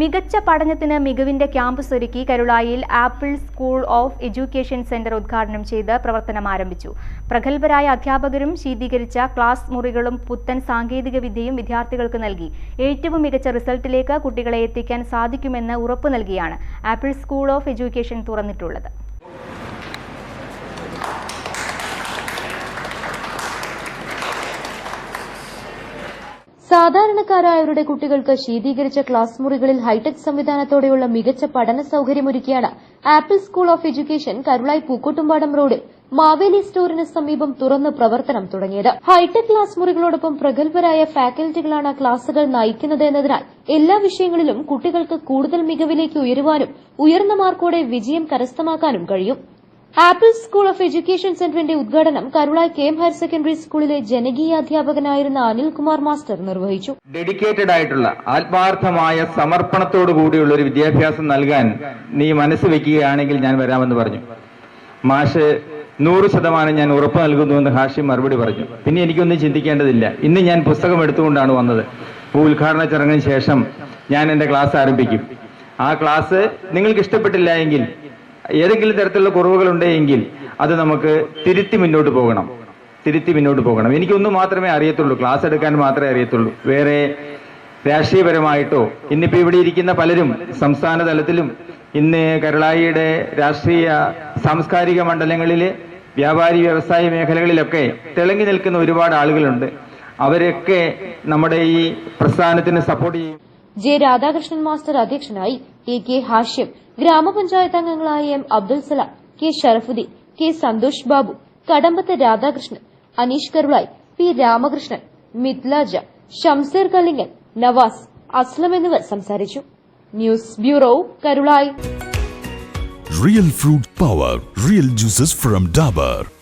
മികച്ച പഠനത്തിന് മികവിന്റെ ക്യാമ്പസ് ഒരുക്കി കരുളായിൽ Apple school of education centre ഉദ്ഘാടനം ചെയ്ത് പ്രവർത്തനം ആരംഭിച്ചു. പ്രഗത്ഭരായ അധ്യാപകരും ശീതീകരിച്ച ക്ലാസ് മുറികളും പുത്തൻ സാങ്കേതിക വിദ്യയും വിദ്യാർത്ഥികൾക്ക് നൽകി. ഏറ്റവും മികച്ച റിസൾട്ടിലേക്ക് കുട്ടികളെ എത്തിക്കാൻ സാധിക്കുമെന്ന് ഉറപ്പു നൽകിയാണ് ആപ്പിൾ സ്കൂൾ ഓഫ് എഡ്യൂക്കേഷൻ തുറന്നിട്ടുള്ളത്. സാധാരണക്കാരായവരുടെ കുട്ടികൾക്ക് ശീതീകരിച്ച ക്ലാസ് മുറികളിൽ ഹൈടെക് സംവിധാനത്തോടെയുള്ള മികച്ച പഠന സൌകര്യമൊരുക്കിയാണ് Apple school of education Karulai Pookkottumpadam റോഡിൽ മാവേലി സ്റ്റോറിന് സമീപം തുറന്ന് പ്രവർത്തനം തുടങ്ങിയത്. ഹൈടെക് ക്ലാസ് മുറികളോടൊപ്പം പ്രഗത്ഭരായ ഫാക്കൽറ്റികളാണ് ക്ലാസുകൾ നയിക്കുന്നത് എന്നതിനാൽ എല്ലാ വിഷയങ്ങളിലും കുട്ടികൾക്ക് കൂടുതൽ മികവിലേക്ക് ഉയരുവാനും ഉയർന്ന മാർക്കോടെ വിജയം കരസ്ഥമാക്കാനും കഴിയും. ആപ്പിൾ സ്കൂൾ ഓഫ് എഡ്യൂക്കേഷൻ സെന്ററിന്റെ ഉദ്ഘാടനം Karula K M higher secondary സ്കൂളിലെ ജനകീയ അധ്യാപകനായിരുന്ന അനിൽകുമാർ മാസ്റ്റർ നിർവഹിച്ചു. ഡെഡിക്കേറ്റഡ് ആയിട്ടുള്ള ആത്മാർത്ഥമായ സമർപ്പണത്തോടു കൂടിയുള്ള ഒരു വിദ്യാഭ്യാസം നൽകാൻ നീ മനസ്സ് വെക്കുകയാണെങ്കിൽ ഞാൻ വരാമെന്ന് പറഞ്ഞു. മാഷ് നൂറ് ശതമാനം ഞാൻ ഉറപ്പ് നൽകുന്നുവെന്ന് ഹാഷി മറുപടി പറഞ്ഞു. പിന്നെ എനിക്കൊന്നും ചിന്തിക്കേണ്ടതില്ല. ഇന്ന് ഞാൻ പുസ്തകം എടുത്തുകൊണ്ടാണ് വന്നത്. ഉദ്ഘാടന ചടങ്ങിന് ശേഷം ഞാൻ എന്റെ ക്ലാസ് ആരംഭിക്കും. ആ ക്ലാസ് നിങ്ങൾക്ക് ഇഷ്ടപ്പെട്ടില്ല എങ്കിൽ ഏതെങ്കിലും തരത്തിലുള്ള കുറവുകൾ ഉണ്ടെങ്കിൽ അത് നമുക്ക് തിരുത്തി മുന്നോട്ട് പോകണം. തിരുത്തി മുന്നോട്ട് പോകണം. എനിക്കൊന്നും മാത്രമേ അറിയത്തുള്ളൂ. ക്ലാസ് എടുക്കാൻ മാത്രമേ അറിയത്തുള്ളൂ. വേറെ രാഷ്ട്രീയപരമായിട്ടോ ഇന്നിപ്പോ ഇവിടെ ഇരിക്കുന്ന പലരും സംസ്ഥാന തലത്തിലും ഇന്ന് കരളായിയുടെ രാഷ്ട്രീയ സാംസ്കാരിക മണ്ഡലങ്ങളിലെ വ്യാപാരി വ്യവസായ മേഖലകളിലൊക്കെ തിളങ്ങി നിൽക്കുന്ന ഒരുപാട് ആളുകളുണ്ട്. അവരൊക്കെ നമ്മുടെ ഈ പ്രസ്ഥാനത്തിന് സപ്പോർട്ട് ചെയ്യും. ജെ രാധാകൃഷ്ണൻ മാസ്റ്റർ അധ്യക്ഷനായി എ കെ ഹാഷ്യം ഗ്രാമപഞ്ചായത്ത് അംഗങ്ങളായ M Abdul Salam K Sharafuddin K Santhosh Babu Kadambath Radhakrishnan Aneesh Karulai P Ramakrishnan Mithlaja Shamseer Kallingal Navas Aslam എന്നിവർ സംസാരിച്ചു news bureau Karulai real fruit power real juices from Dabur.